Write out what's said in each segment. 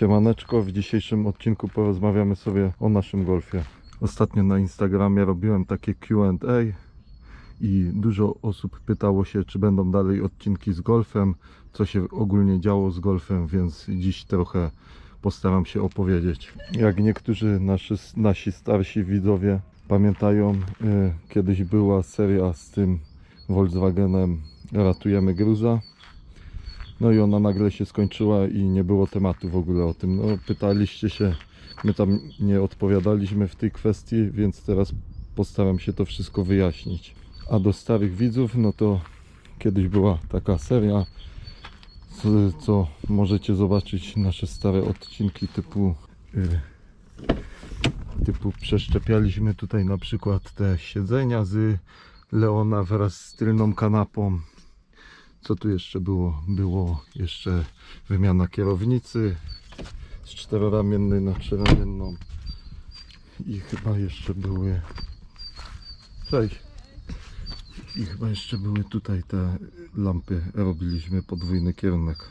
Siemaneczko, w dzisiejszym odcinku porozmawiamy sobie o naszym golfie. Ostatnio na Instagramie robiłem takie Q&A i dużo osób pytało się, czy będą dalej odcinki z golfem, co się ogólnie działo z golfem, więc dziś trochę postaram się opowiedzieć. Jak niektórzy nasi, nasi starsi widzowie pamiętają, y, kiedyś była seria z tym Volkswagenem Ratujemy Gruza. No i ona nagle się skończyła i nie było tematu w ogóle o tym. No, pytaliście się, my tam nie odpowiadaliśmy w tej kwestii, więc teraz postaram się to wszystko wyjaśnić. A do starych widzów, no to kiedyś była taka seria, co, co możecie zobaczyć nasze stare odcinki typu y, typu przeszczepialiśmy tutaj na przykład te siedzenia z Leona wraz z tylną kanapą co tu jeszcze było? Było jeszcze wymiana kierownicy z czteroramiennej na trzyramienną. I chyba jeszcze były cześć i chyba jeszcze były tutaj te lampy. Robiliśmy podwójny kierunek.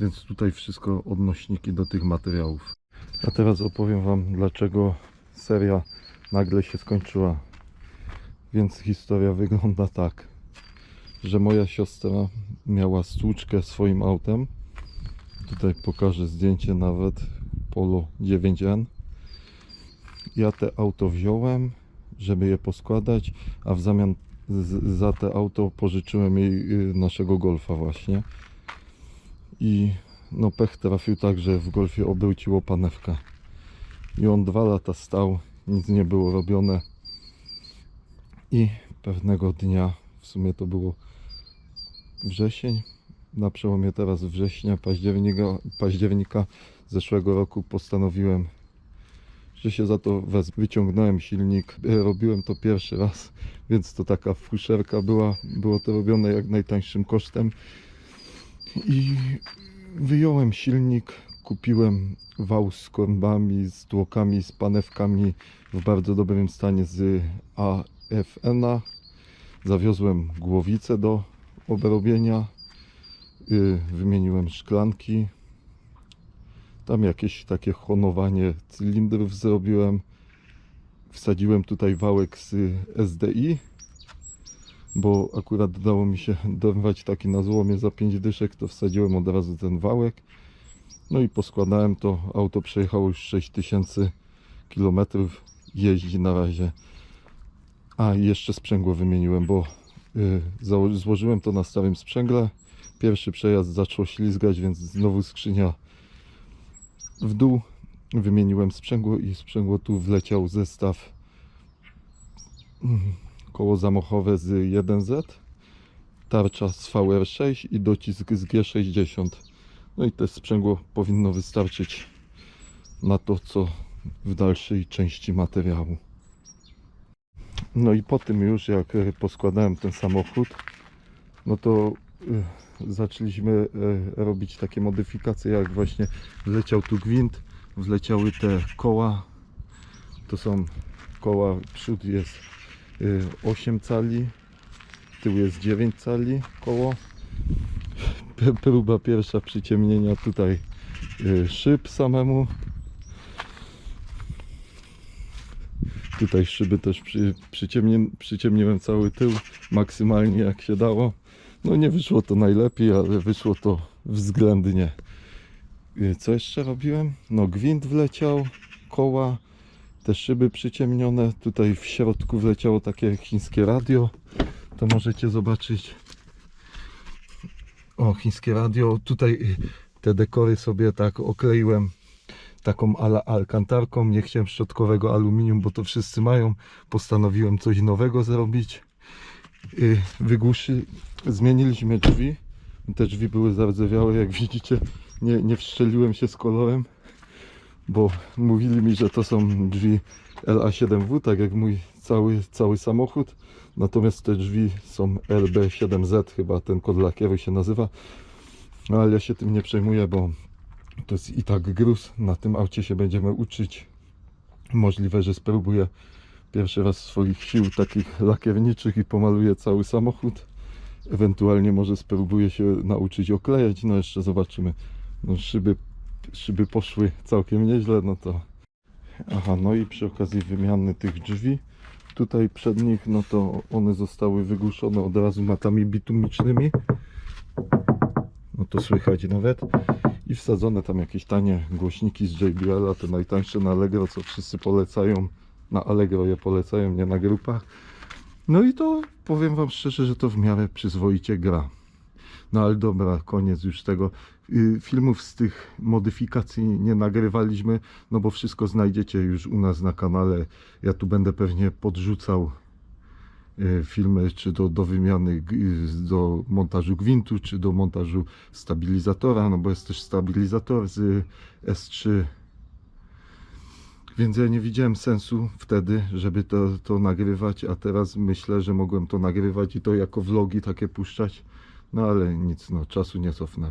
Więc tutaj wszystko odnośniki do tych materiałów. A teraz opowiem wam dlaczego seria nagle się skończyła. Więc historia wygląda tak że moja siostra miała stłuczkę swoim autem. Tutaj pokażę zdjęcie nawet Polo 9N. Ja te auto wziąłem, żeby je poskładać, a w zamian za te auto pożyczyłem jej y, naszego Golfa właśnie. I no pech trafił tak, że w Golfie obróciło panewkę. I on dwa lata stał, nic nie było robione. I pewnego dnia, sumie to było wrzesień, na przełomie teraz września, października, października zeszłego roku postanowiłem, że się za to wezmę. Wyciągnąłem silnik, robiłem to pierwszy raz, więc to taka fuszerka była, było to robione jak najtańszym kosztem i wyjąłem silnik, kupiłem wał z korbami, z tłokami, z panewkami w bardzo dobrym stanie z AFN-a. Zawiozłem głowicę do obrobienia. Y, Wymieniłem szklanki. Tam jakieś takie honowanie cylindrów zrobiłem. Wsadziłem tutaj wałek z SDI, bo akurat dało mi się dorwać taki na złomie za 5 dyszek, to wsadziłem od razu ten wałek. No i poskładałem to. Auto przejechało już 6000 km. Jeździ na razie. A jeszcze sprzęgło wymieniłem, bo y, zało- złożyłem to na starym sprzęgle. Pierwszy przejazd zaczął ślizgać, więc znowu skrzynia w dół. Wymieniłem sprzęgło i sprzęgło tu wleciał zestaw mm, koło zamochowe z 1Z, tarcza z VR6 i docisk z G60. No i to sprzęgło powinno wystarczyć na to, co w dalszej części materiału. No i po tym już jak e, poskładałem ten samochód, no to y, zaczęliśmy y, robić takie modyfikacje, jak właśnie wleciał tu gwint, wleciały te koła. To są koła, przód jest y, 8 cali, tył jest 9 cali koło. Próba pierwsza przyciemnienia tutaj szyb samemu. Tutaj szyby też przy, przyciemniłem cały tył maksymalnie jak się dało. No nie wyszło to najlepiej, ale wyszło to względnie. Y, Co jeszcze robiłem? No gwint wleciał, koła, te szyby przyciemnione. Tutaj w środku wleciało takie chińskie radio. To możecie zobaczyć. O, chińskie radio. Tutaj te dekory sobie tak okleiłem taką ala alkantarką. Nie chciałem szczotkowego aluminium, bo to wszyscy mają. Postanowiłem coś nowego zrobić. Y, Wygłuszy, zmieniliśmy drzwi. Te drzwi były zardzewiałe, jak widzicie. Nie, nie wszczeliłem się z kolorem, bo mówili mi, że to są drzwi LA7W, tak jak mój cały, cały samochód. Natomiast te drzwi są LB7Z, chyba ten kod lakieru się nazywa. No, ale ja się tym nie przejmuję, bo to jest i tak gruz. Na tym aucie się będziemy uczyć. Możliwe, że spróbuję pierwszy raz swoich sił takich lakierniczych i pomaluję cały samochód. Ewentualnie może spróbuję się nauczyć oklejać. No jeszcze zobaczymy. No, szyby szyby poszły całkiem nieźle, no to... Aha, no i przy okazji wymiany tych drzwi, tutaj przed nich, no to one zostały wygłuszone od razu matami bitumicznymi. No to słychać nawet. I wsadzone tam jakieś tanie głośniki z JBL-a, te najtańsze na Allegro, co wszyscy polecają. Na Allegro je polecają, nie na grupach. No i to powiem Wam szczerze, że to w miarę przyzwoicie gra. No ale dobra, koniec już tego. Y, Filmów z tych modyfikacji nie nagrywaliśmy, no bo wszystko znajdziecie już u nas na kanale. Ja tu będę pewnie podrzucał filmy, czy do, do wymiany, y, do montażu gwintu, czy do montażu stabilizatora, no bo jest też stabilizator z S3 więc ja nie widziałem sensu wtedy, żeby to, to nagrywać, a teraz myślę, że mogłem to nagrywać i to jako vlogi takie puszczać. No ale nic, no czasu nie cofnę.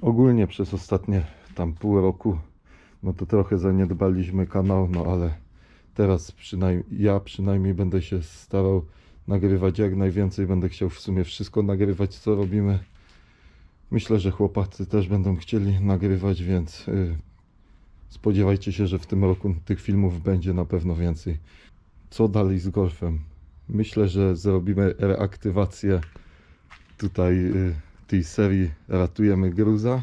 Ogólnie przez ostatnie tam pół roku, no to trochę zaniedbaliśmy kanał, no ale teraz przynajmniej ja przynajmniej będę się starał nagrywać jak najwięcej. Będę chciał w sumie wszystko nagrywać, co robimy. Myślę, że chłopacy też będą chcieli nagrywać, więc y, spodziewajcie się, że w tym roku tych filmów będzie na pewno więcej. Co dalej z golfem? Myślę, że zrobimy reaktywację tutaj y, tej serii Ratujemy Gruza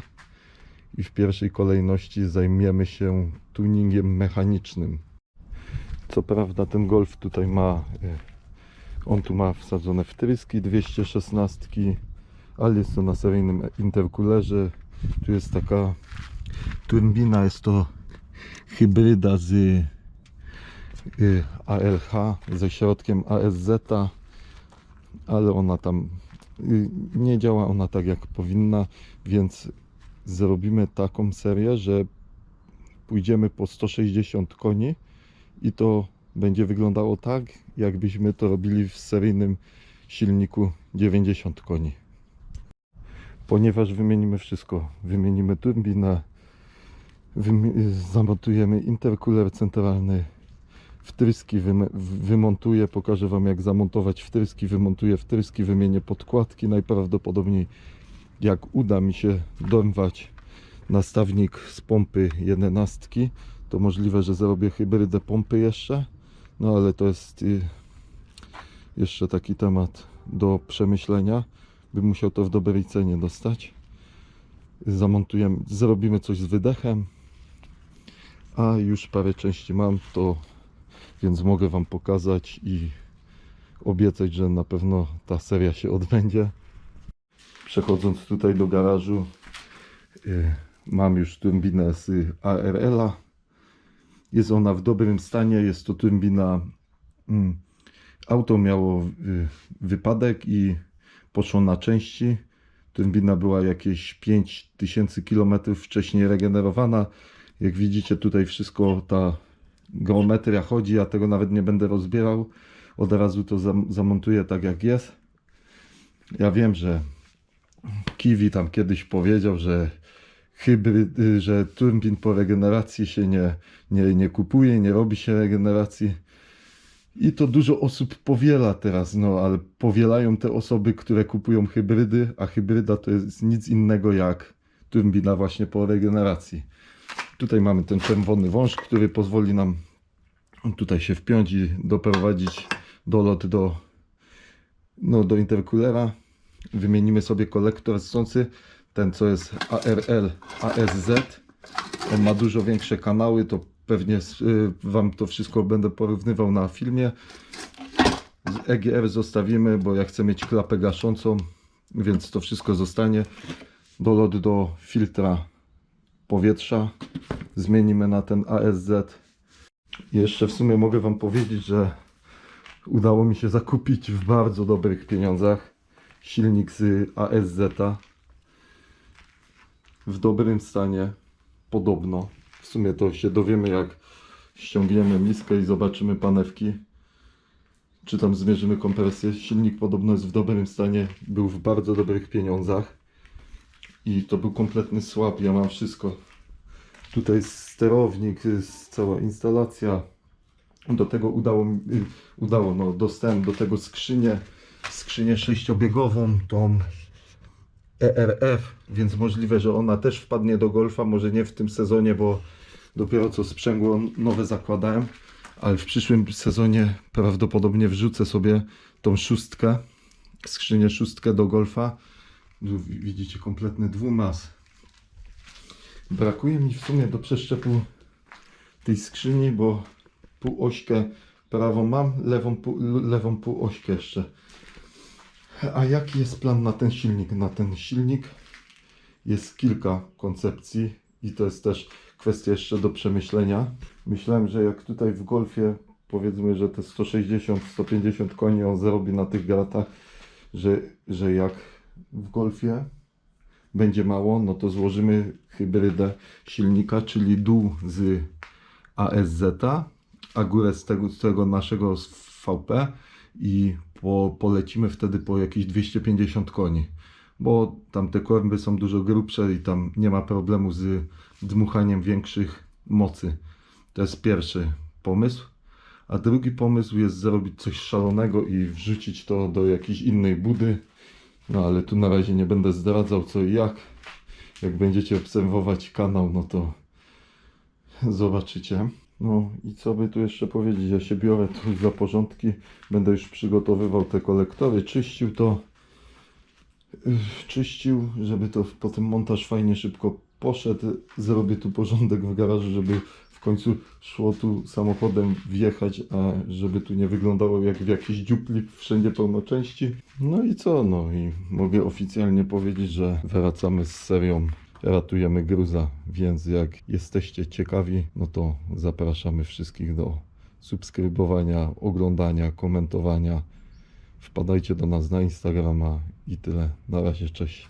i w pierwszej kolejności zajmiemy się tuningiem mechanicznym. Co prawda ten golf tutaj ma, y, on tu ma wsadzone wtryski 216, ale jest to na seryjnym interkulerze. Tu jest taka turbina, jest to hybryda z y, ALH ze środkiem ASZ, ale ona tam y, nie działa ona tak jak powinna, więc zrobimy taką serię, że pójdziemy po 160 koni i to będzie wyglądało tak, jakbyśmy to robili w seryjnym silniku 90 koni. Ponieważ wymienimy wszystko, wymienimy turbinę, zamontujemy interkuler centralny, wtryski wymontuję, pokażę Wam jak zamontować wtryski, wymontuję wtryski, wymienię podkładki, najprawdopodobniej jak uda mi się dorwać nastawnik z pompy 11, to możliwe, że zrobię hybrydę pompy jeszcze, no ale to jest y, jeszcze taki temat do przemyślenia, bym musiał to w dobrej cenie dostać. Zamontujemy, zrobimy coś z wydechem, a już parę części mam, to więc mogę Wam pokazać i obiecać, że na pewno ta seria się odbędzie. Przechodząc tutaj do garażu, y, mam już turbinę z ARL-a. Jest ona w dobrym stanie, jest to turbina. mm, Auto miało y, wypadek i poszło na części. Turbina była jakieś 5000 km wcześniej regenerowana. Jak widzicie tutaj wszystko ta geometria chodzi, ja tego nawet nie będę rozbierał. Od razu to zam- zamontuję tak jak jest. Ja wiem, że Kiwi tam kiedyś powiedział, że hybryd, y, że turbin po regeneracji się nie, nie, nie kupuje, nie robi się regeneracji. I to dużo osób powiela teraz, no ale powielają te osoby, które kupują hybrydy, a hybryda to jest nic innego jak turbina właśnie po regeneracji. Tutaj mamy ten czerwony wąż, który pozwoli nam tutaj się wpiąć i doprowadzić dolot do, no, do interkulera. Wymienimy sobie kolektor ssący, ten co jest ARL ASZ. On ma dużo większe kanały, to pewnie y, Wam to wszystko będę porównywał na filmie. EGR zostawimy, bo ja chcę mieć klapę gaszącą, więc to wszystko zostanie. Dolot do filtra powietrza zmienimy na ten ASZ. Jeszcze w sumie mogę Wam powiedzieć, że udało mi się zakupić w bardzo dobrych pieniądzach silnik z ASZ w dobrym stanie podobno. W sumie to się dowiemy jak ściągniemy miskę i zobaczymy panewki. Czy tam zmierzymy kompresję. Silnik podobno jest w dobrym stanie, był w bardzo dobrych pieniądzach. I to był kompletny słab, ja mam wszystko. Tutaj jest sterownik, jest cała instalacja. Do tego udało mi, y, udało, no dostałem do tego skrzynię, skrzynię sześciobiegową, tą ERF, więc możliwe, że ona też wpadnie do golfa, może nie w tym sezonie, bo dopiero co sprzęgło nowe zakładałem, ale w przyszłym sezonie prawdopodobnie wrzucę sobie tą szóstkę, skrzynię szóstkę do golfa. Tu widzicie kompletny dwumas. Brakuje mi w sumie do przeszczepu tej skrzyni, bo półośkę prawą mam, lewą, pół, lewą półośkę jeszcze. A jaki jest plan na ten silnik? Na ten silnik jest kilka koncepcji i to jest też kwestia jeszcze do przemyślenia. Myślałem, że jak tutaj w golfie powiedzmy, że te 160-150 koni on zarobi na tych gratach, że, że jak w golfie będzie mało, no to złożymy hybrydę silnika, czyli dół z ASZ, a górę z tego, z tego naszego VP i po, polecimy wtedy po jakieś 250 koni, bo tam te korby są dużo grubsze i tam nie ma problemu z dmuchaniem większych mocy. To jest pierwszy pomysł. A drugi pomysł jest zrobić coś szalonego i wrzucić to do jakiejś innej budy. No ale tu na razie nie będę zdradzał co i jak. Jak będziecie obserwować kanał, no to zobaczycie. No i co by tu jeszcze powiedzieć? Ja się biorę tu za porządki. Będę już przygotowywał te kolektory, czyścił to. Yy, Czyścił, żeby to potem montaż fajnie szybko poszedł. Zrobię tu porządek w garażu, żeby w końcu szło tu samochodem wjechać, a żeby tu nie wyglądało jak w jakiś dziupli wszędzie pełno części. No i co? No i mogę oficjalnie powiedzieć, że wracamy z serią ratujemy gruza, więc jak jesteście ciekawi, no to zapraszamy wszystkich do subskrybowania, oglądania, komentowania. Wpadajcie do nas na Instagrama i tyle. Na razie, cześć.